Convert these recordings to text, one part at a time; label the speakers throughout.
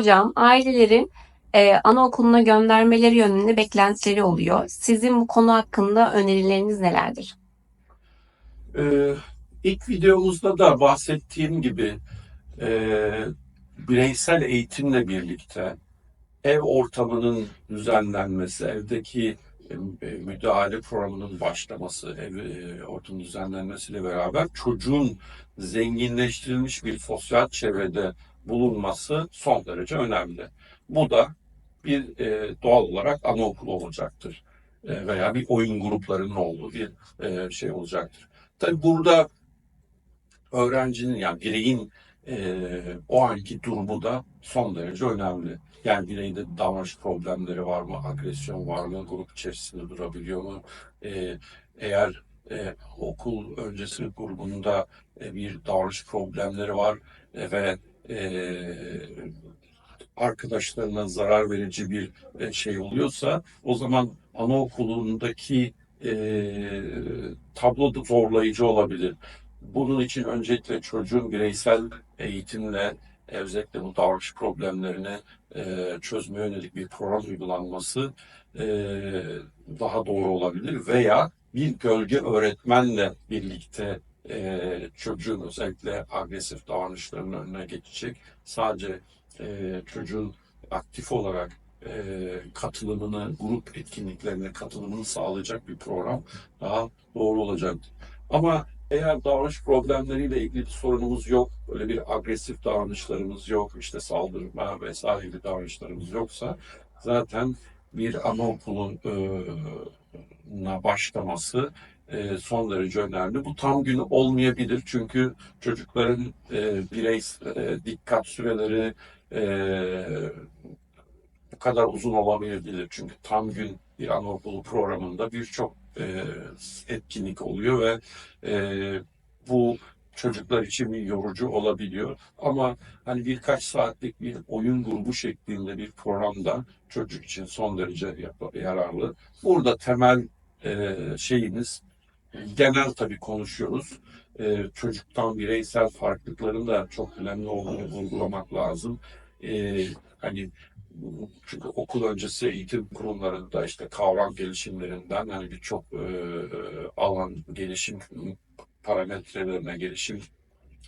Speaker 1: hocam ailelerin e, anaokuluna göndermeleri yönünde beklentileri oluyor. Sizin bu konu hakkında önerileriniz nelerdir?
Speaker 2: Ee, ilk videomuzda da bahsettiğim gibi e, bireysel eğitimle birlikte ev ortamının düzenlenmesi, evdeki e, müdahale programının başlaması, ev e, ortamının düzenlenmesiyle beraber çocuğun zenginleştirilmiş bir sosyal çevrede bulunması son derece önemli. Bu da bir e, doğal olarak anaokulu olacaktır E, veya bir oyun gruplarının olduğu bir e, şey olacaktır. Tabii burada öğrencinin yani bireyin e, o anki durumu da son derece önemli. Yani bireyde davranış problemleri var mı, agresyon var mı, grup içerisinde durabiliyor mu? E, eğer e, okul öncesi grubunda e, bir davranış problemleri var e, ve e, arkadaşlarına zarar verici bir e, şey oluyorsa o zaman anaokulundaki e, tablo da zorlayıcı olabilir. Bunun için öncelikle çocuğun bireysel eğitimle özellikle bu davranış problemlerini e, çözmeye yönelik bir program uygulanması e, daha doğru olabilir veya bir gölge öğretmenle birlikte e, çocuğun özellikle agresif davranışlarının önüne geçecek. Sadece e, çocuğun aktif olarak e, katılımını, grup etkinliklerine katılımını sağlayacak bir program daha doğru olacaktır. Ama eğer davranış problemleriyle ilgili sorunumuz yok, öyle bir agresif davranışlarımız yok, işte saldırma vesaire gibi davranışlarımız yoksa zaten bir anaokuluna başlaması e, son derece önemli. Bu tam gün olmayabilir çünkü çocukların e, birey e, dikkat süreleri e, bu kadar uzun olamayabilir. Çünkü tam gün bir anaokulu programında birçok e, etkinlik oluyor ve e, bu çocuklar için bir yorucu olabiliyor. Ama hani birkaç saatlik bir oyun grubu şeklinde bir programda çocuk için son derece yararlı. Burada temel e, şeyimiz genel tabii konuşuyoruz. E, çocuktan bireysel farklılıkların da çok önemli olduğunu vurgulamak lazım. E, hani çünkü okul öncesi eğitim kurumlarında işte kavram gelişimlerinden hani birçok e, alan gelişim parametrelerine, gelişim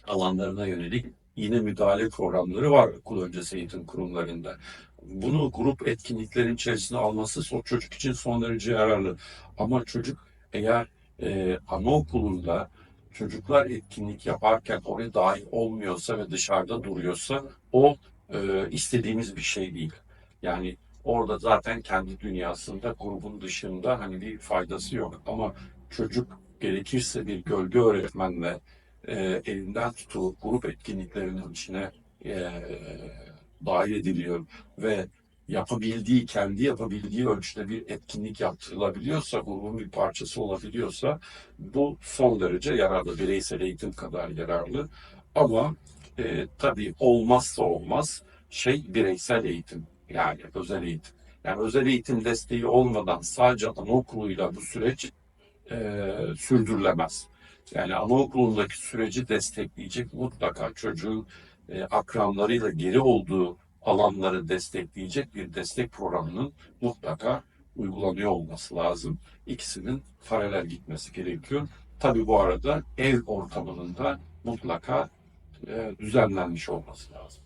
Speaker 2: alanlarına yönelik yine müdahale programları var okul öncesi eğitim kurumlarında. Bunu grup etkinliklerin içerisine alması o çocuk için son derece yararlı. Ama çocuk eğer e, anaokulunda çocuklar etkinlik yaparken oraya dahil olmuyorsa ve dışarıda duruyorsa o e, istediğimiz bir şey değil. Yani orada zaten kendi dünyasında grubun dışında hani bir faydası yok. Ama çocuk gerekirse bir gölge öğretmenle e, elinden tutup grup etkinliklerinin içine e, dahil ediliyor ve yapabildiği, kendi yapabildiği ölçüde bir etkinlik yaptırılabiliyorsa, grubun bir parçası olabiliyorsa bu son derece yararlı, bireysel eğitim kadar yararlı. Ama e, tabii olmazsa olmaz şey bireysel eğitim yani özel eğitim. Yani özel eğitim desteği olmadan sadece anaokuluyla bu süreç e, sürdürülemez. Yani anaokulundaki süreci destekleyecek mutlaka çocuğun e, akranlarıyla geri olduğu alanları destekleyecek bir destek programının mutlaka uygulanıyor olması lazım. İkisinin paralel gitmesi gerekiyor. Tabii bu arada ev ortamının da mutlaka e, düzenlenmiş olması lazım.